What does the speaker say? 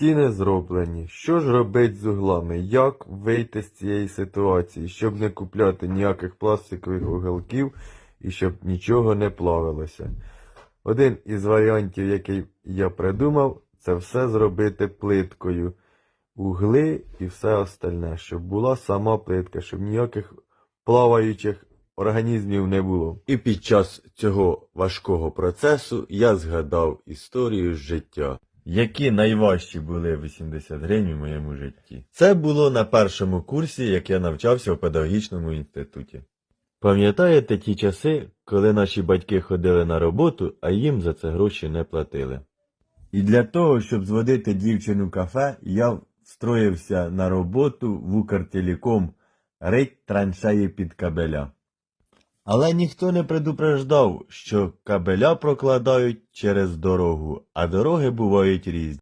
Стіни зроблені. Що ж робить з углами? Як вийти з цієї ситуації, щоб не купляти ніяких пластикових уголків і щоб нічого не плавилося? Один із варіантів, який я придумав, це все зробити плиткою. Угли і все остальне, щоб була сама плитка, щоб ніяких плаваючих організмів не було. І під час цього важкого процесу я згадав історію життя. Які найважчі були 80 гривень у моєму житті? Це було на першому курсі, як я навчався в педагогічному інституті. Пам'ятаєте ті часи, коли наші батьки ходили на роботу, а їм за це гроші не платили? І для того, щоб зводити дівчину кафе, я встроївся на роботу в Укртелеком рить траншеї під кабеля. Але ніхто не предупреждав, що кабеля прокладають через дорогу, а дороги бувають різні.